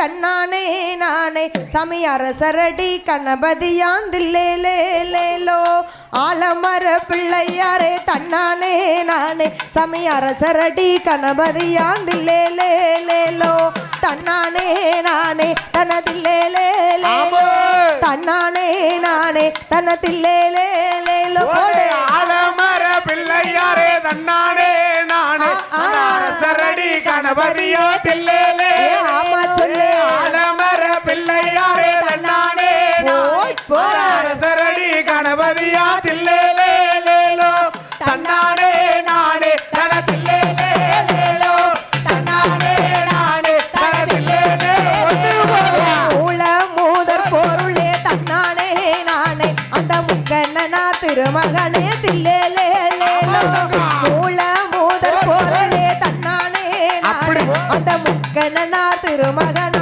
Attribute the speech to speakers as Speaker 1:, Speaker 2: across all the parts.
Speaker 1: தன்னானே நானே. சாமி அரசரடி கணபதியாந்தில்லேலேலேலோ ஆலமர பிள்ளையாரே தன்னானே நானே. சாமி அரசரடி கணபதியாந்தில்லேலேலேலோ தன்னானே நானே. தனதில்லேலேலேலோ தன்னானே நானே. தனதில்லேலேலேலோ போடு.
Speaker 2: ஆலமர பிள்ளையாரே தன்னானே நானே. அரசரடி கணபதியோ தில்லேலே
Speaker 1: சொல்லு.
Speaker 2: ஆலமர பிள்ளையாரே தன்னானே. அரசரடி கணபதியா தில்லேலே லேலோ தன்னானே நானே தன தில்லேலே லேலோ தன்னானே நானே தன போதும்.
Speaker 1: மூல மூதற் பொருளே தன்னானே நானே அந்த முக்கண்ணனா திருமகனே தில்லேலே மூல மூதற் திருமகனா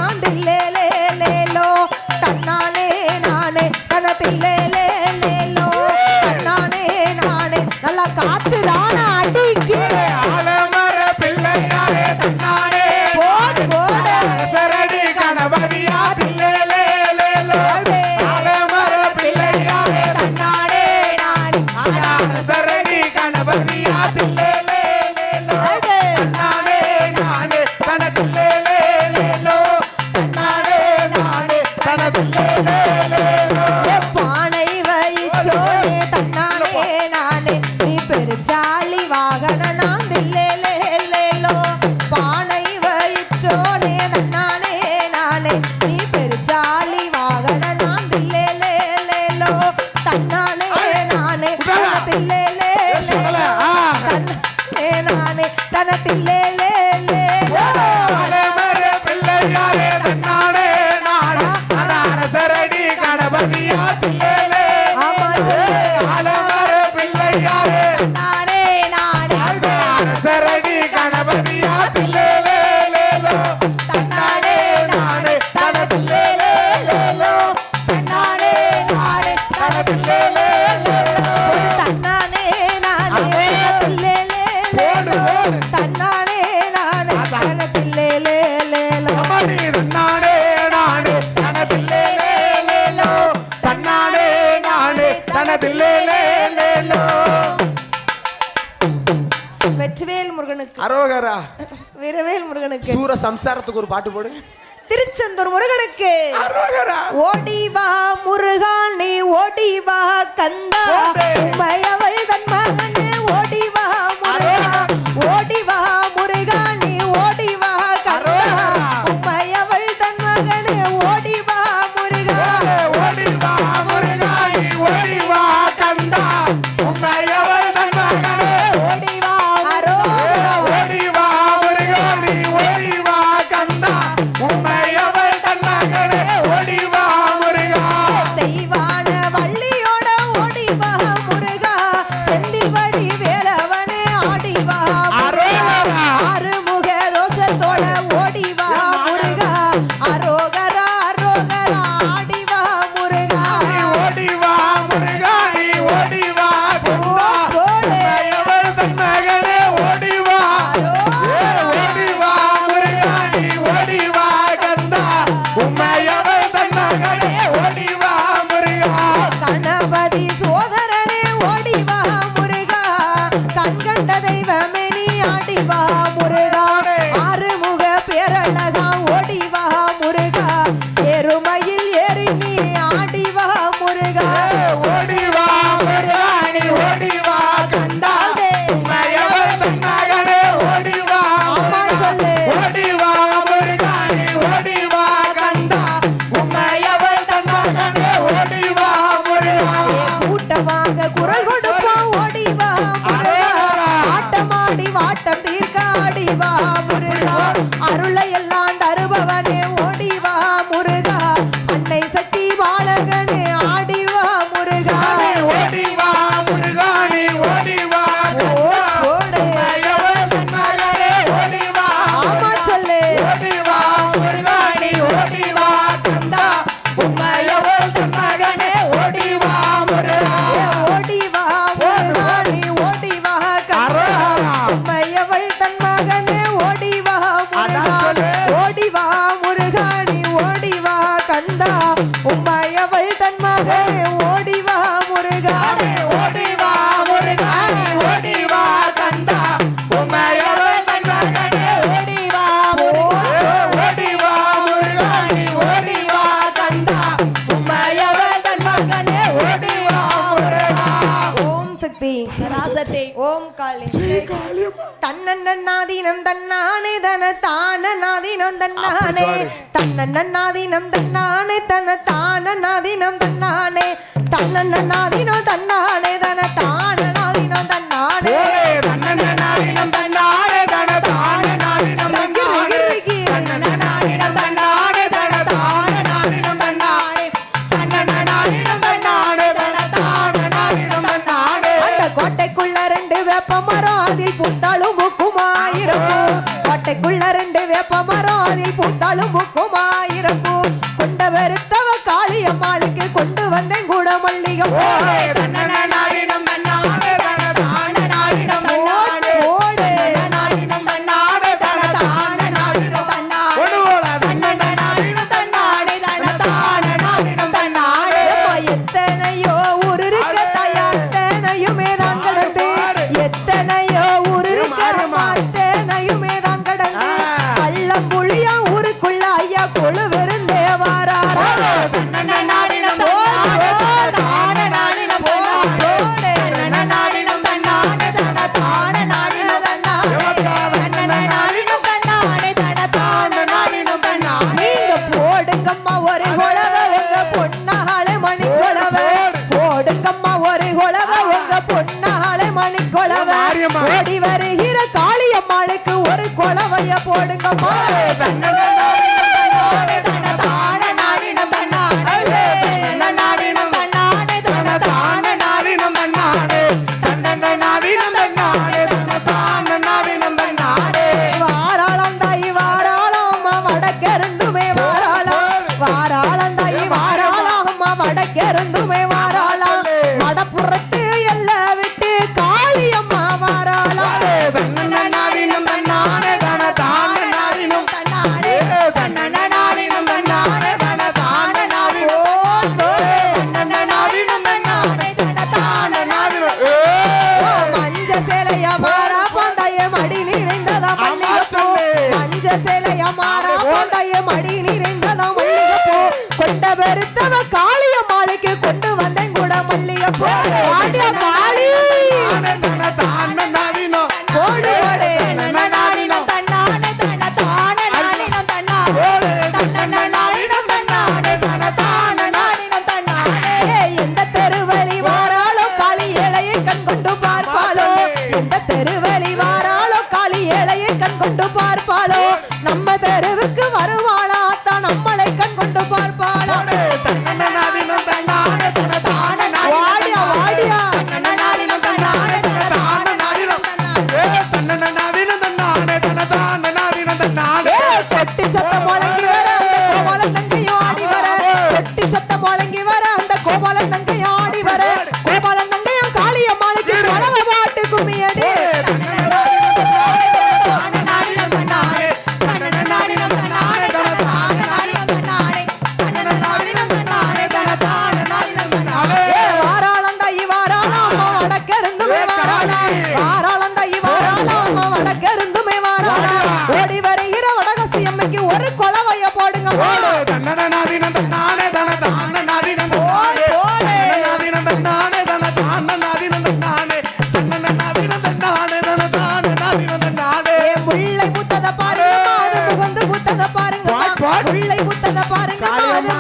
Speaker 1: முருகனுக்கு.
Speaker 2: சூர சம்சாரத்துக்கு ஒரு பாட்டு போடு.
Speaker 1: திருச்செந்தூர் முருகனுக்கு. ஓடி வா முருகா நீ ஓடி வா கந்தா. உமையவள் தன் மகனே ஓடி வா முருகா. ஓடி வா முருகா நீ ஓடி வா கந்தா. உமையவள் தன் மகனே ஓடி தன்னாதினம் தன்னானே தன தானநாதினம் தன்னானே தன்னன்னாதினம் தன்னானே தன தானநாதினம் தன்னானே தன்னன்னாதினம் தன்னானே தன தானநாதினம் தன்னானே
Speaker 2: தன்னன்னாதினம் தன்னானே தன தானநாதினம் தன்னானே தன்னன்னாதினம் தன்னானே தன தானநாதினம் தன்னானே தன்னன்னாதினம் தன்னானே தன தானநாதினம் தன்னானே
Speaker 1: அந்த கோட்டைக்குள்ள ரெண்டு வேப்ப அதில் பூத்தாலும் அறைக்குள்ள ரெண்டு வேப்ப மரம் அதில் பூத்தாலும் பூக்கும் ஆயிரம் பூ கொண்ட வெறுத்தவ காளியம்மாளுக்கு கொண்டு வந்தேன் கூட மல்லிகை
Speaker 2: What? 그 말은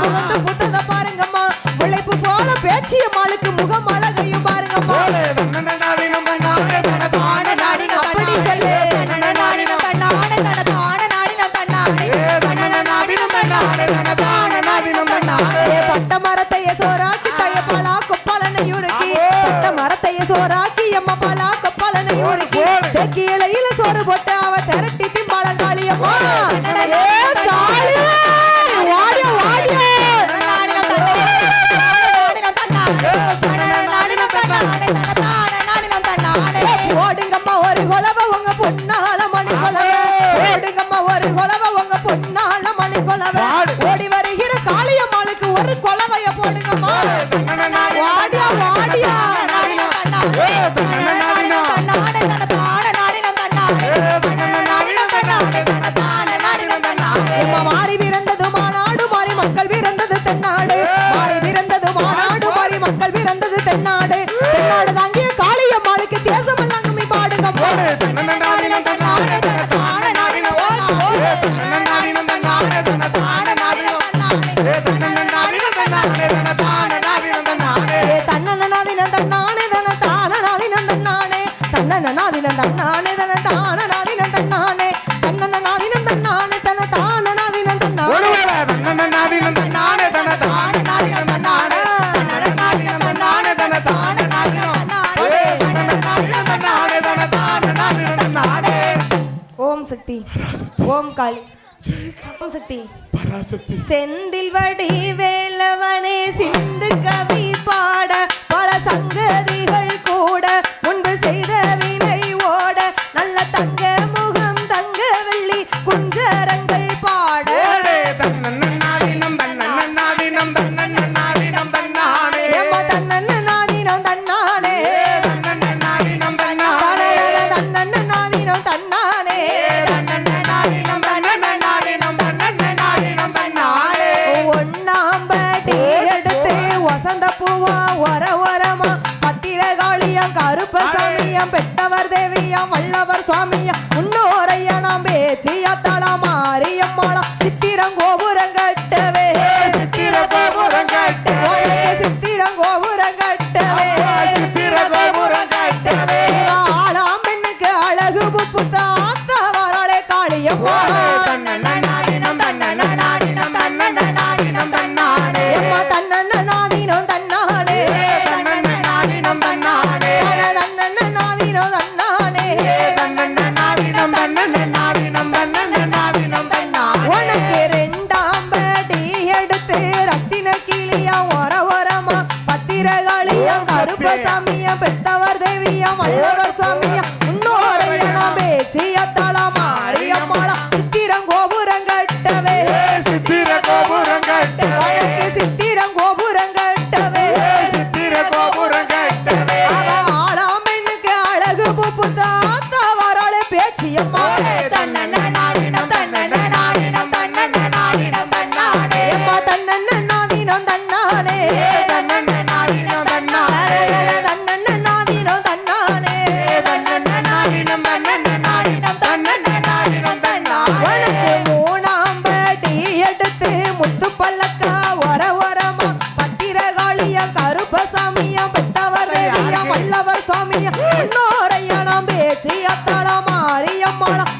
Speaker 2: வந்து தலைவர்
Speaker 1: ஓடி வருகிற காளியம்மாளுக்கு ஒரு கொலவைய போடுங்கம்மா. வாடியா வாடியா. ஓம் காளி. ஓம் சக்தி பராசக்தி செந்தில் வடி வேலவனே சிந்து கவி பாட பல சங்கதிகள் கருப்பசாமியம் பெத்தவர் தேவியம் வல்லவர் சுவாமியம் உன் சாமியா பெத்தவர் தேவியா மல்லவர் சாமியா 包了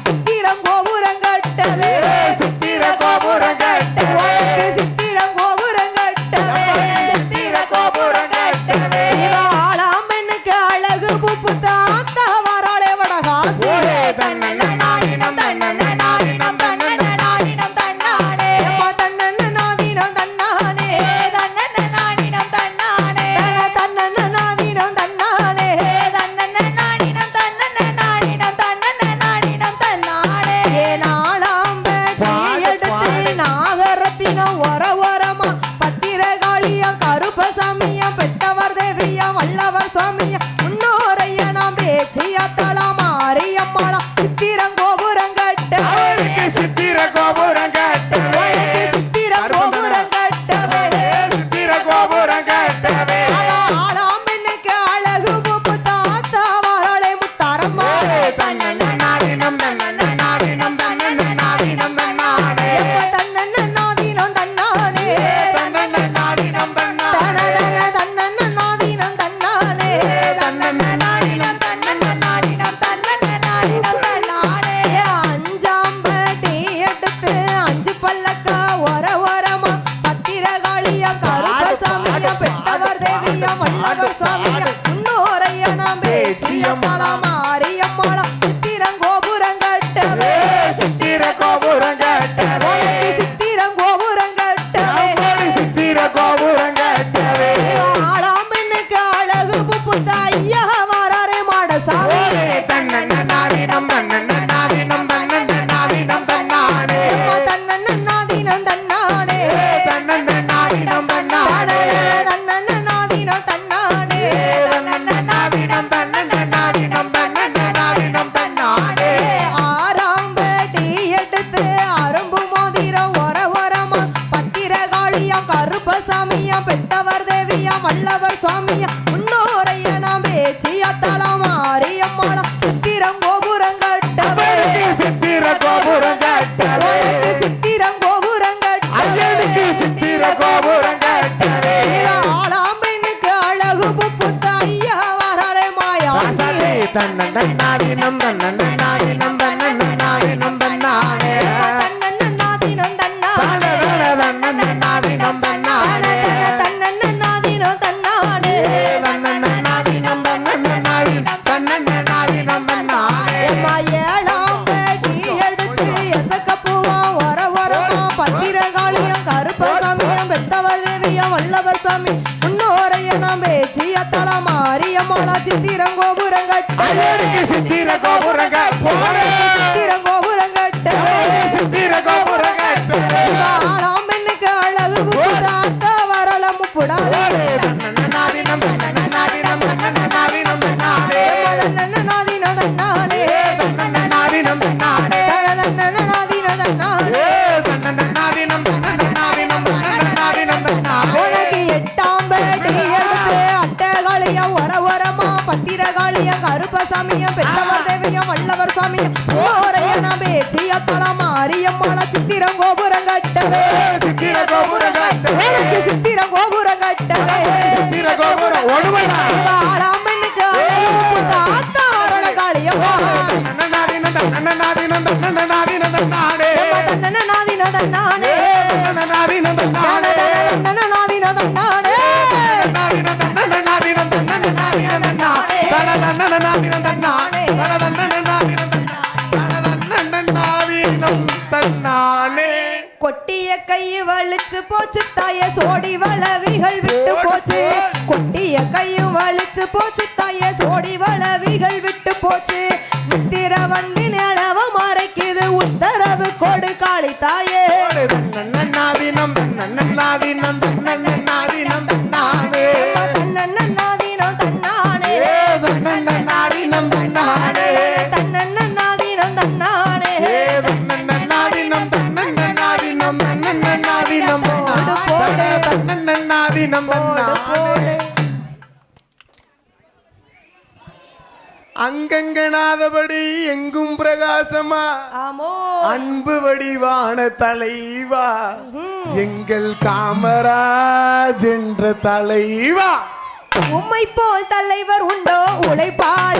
Speaker 1: நாதினம் தன்னன் நாதினம் தன்னன் நாதினம் தன்னானே தன்னன் நாதினம் தன்னானே தன்னன் நாதினம் தன்னானே
Speaker 2: தன்னன்
Speaker 1: நாதினம் தன்னானே
Speaker 2: தன்னன்
Speaker 1: நாதினம் தன்னன் நாதினம் தன்னன் வல்லவர் சாமி முன்னோரைய நாம் பேச்சிய தளமா போனா
Speaker 2: சித்திரங்கோபுரங்கள் சித்திர
Speaker 1: கோபுரங்கள். போறேன் கட்டலாமா அரியம்மாளா சித்திரம் கோபுரம் கட்டவே.
Speaker 2: சித்திர கோபுரம் கட்டவே.
Speaker 1: எனக்கு சித்திரம் கோபுரம் கட்டவே.
Speaker 2: சித்திர கோபுரம்
Speaker 1: ஒடுவனா? ஆளாமனுக்கு தாத்தா
Speaker 2: அருண காளியப்பா நன்னாதி நந்தா நன்னாதி நந்தா நன்னாதி நந்தா
Speaker 1: நாடே. நன்னாதி நந்தா போச்சு தாயே சோடி வளவிகள் விட்டு போச்சு. கொட்டிய கையும் வலிச்சு போச்சு தாயே சோடி வளவிகள் விட்டு போச்சு. நித்திர வந்தி நிலவ மறைக்குது உத்தரவு கொடு காளி தாயே.
Speaker 2: இல்லாதபடி எங்கும் பிரகாசமா? அன்பு வடிவான தலைவா? எங்கள் காமராஜ் என்ற தலைவா?
Speaker 1: உம்மை போல் தலைவர் உண்டோ? உழைப்பார்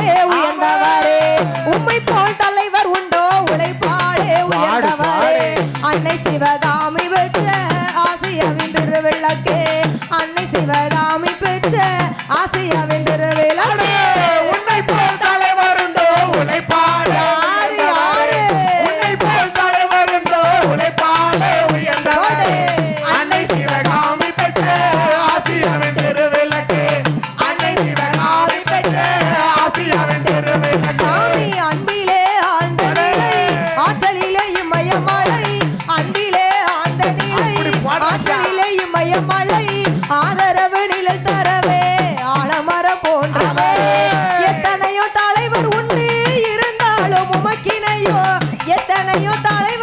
Speaker 1: Vô tòa.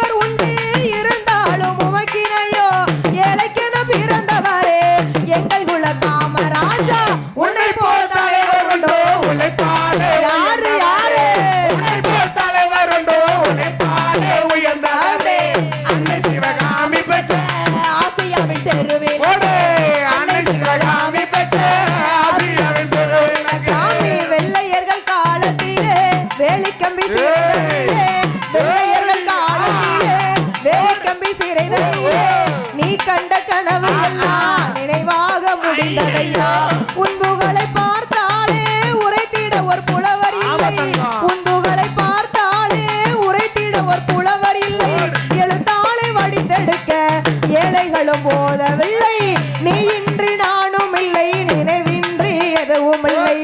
Speaker 1: போதவில்லை நீ இன்றி நானும் இல்லை நினைவின்றி எதுவும் இல்லை.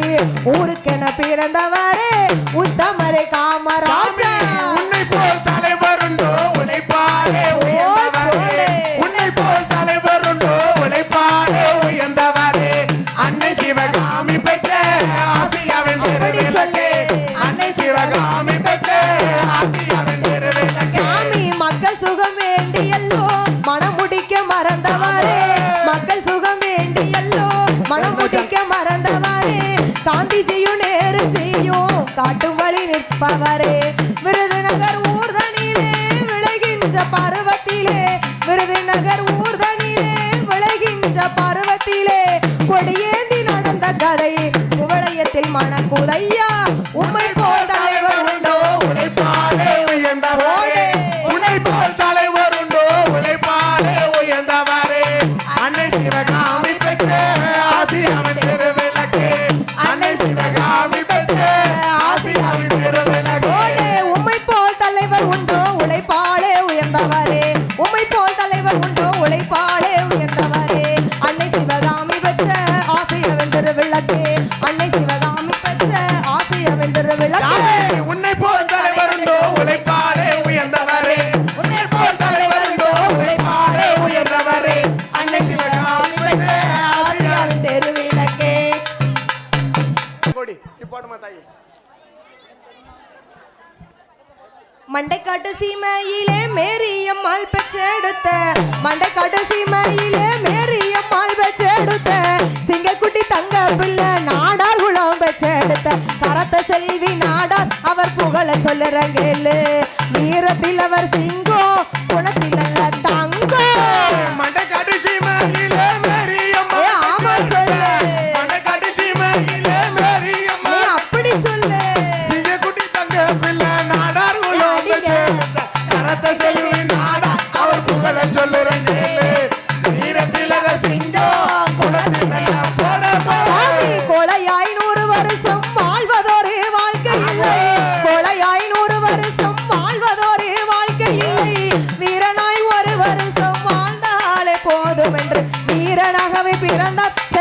Speaker 1: ஊருக்கென பிறந்தவரே உத்தமரை காமராஜர்
Speaker 2: உன்னை போல்
Speaker 1: தலை காந்திஜிக்கு மறந்தவரே காந்திஜியும் நேருஜியும் காட்டும் வழி நிற்பவரே. விருதுநகர் ஊர்தனிலே விளைகின்ற பருவத்திலே விருதுநகர் ஊர்தனிலே விளைகின்ற பருவத்திலே. கொடியேந்தி நடந்த கதை குவளையத்தில் மணக்குதையா உம்மை போல் மண்டைக்காட்டு சீமையிலே மேரியம்மாள் பெச்செடுத்த மண்டைக்காட்டு சீமையிலே மேரியம்மாள் பெச்செடுத்த சிங்கக்குட்டி தங்க பிள்ளை நாடார் குளம் பெச்செடுத்த கரத்த செல்வி நாடார் அவர் புகழ சொல்லுறங்கேலு. வீரத்தில் அவர் சிங்கம் குணத்தில் அல்ல தங்கம்
Speaker 2: மண்டைக்காட்டு சீமையிலே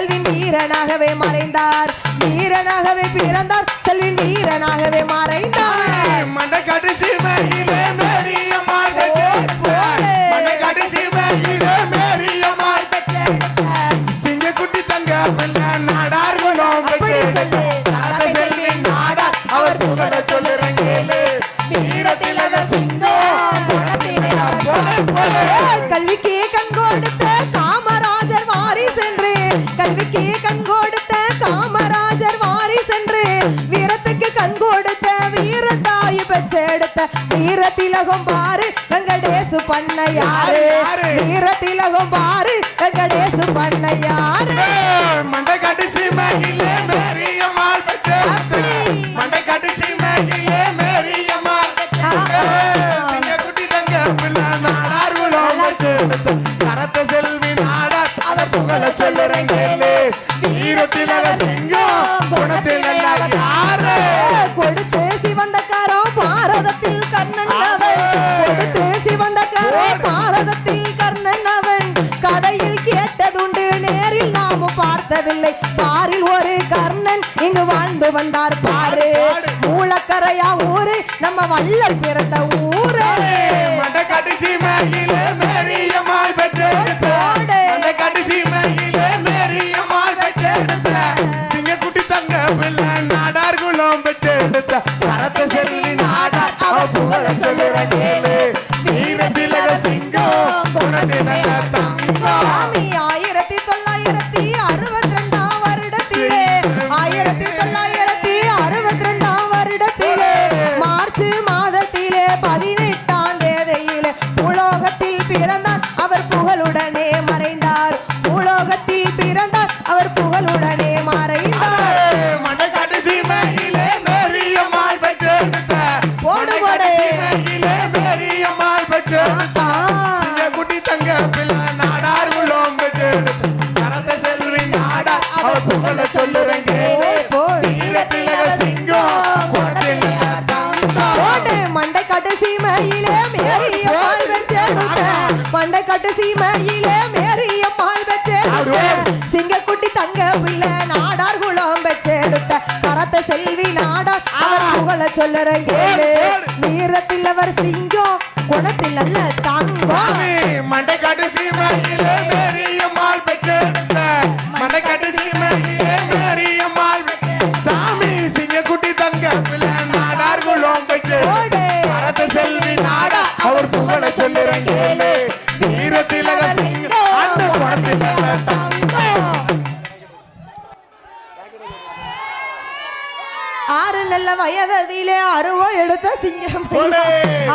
Speaker 1: செல்வின் வீரனாகவே மறைந்தார். வீரனாகவே பிறந்தார். செல்வின் வீரனாகவே மறைந்தார்.
Speaker 2: மண்டகாடு சிவனிலே மேரியம்மாள் மண்டகாடு சிவனிலே தங்க
Speaker 1: கொடுத்த வீர திலகம் பாரு வெங்கடேசு பண்ணையாரு வீர திலகம் பாரு வெங்கடேசு பண்ணையாரு that
Speaker 2: மண்டைக்காட்டு சீமையில மேரியம்மாள்
Speaker 1: வச்செடுத்த. சிங்கக்குட்டி தங்க பிள்ளை நாடார் குளம் வச்செடுத்த. கரத்த செல்வி நாடார் அவர் புகழ சொல்லறேன் கேளு. நீரத்தில் அவர் சிங்கம் குளத்தில் அல்ல தங்கம்.
Speaker 2: மண்டைக்காட்டு சீமையில மேரியம்.
Speaker 1: நல்ல வயதிலே அருவா எடுத்த சிங்கம்.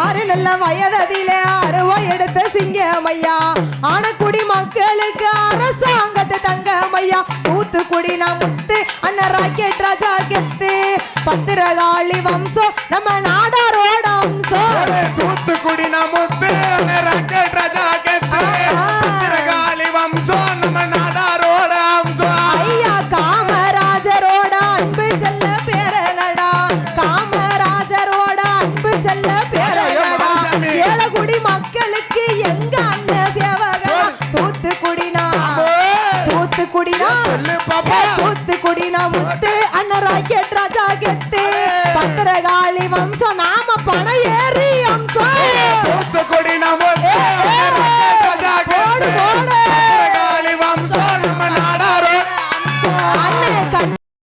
Speaker 1: ஆறு நல்ல வயதிலே அருவா எடுத்த சிங்கம் ஐயா ஆனக்குடி மக்களுக்கு அரசாங்கத்தை தங்கம் ஐயா தூத்துக்குடி நான் முத்து அண்ணன் ராக்கெட் ராஜா கெத்து பத்திரகாளி வம்சம் நம்ம நாடாரோட அம்சம்
Speaker 2: தூத்துக்குடி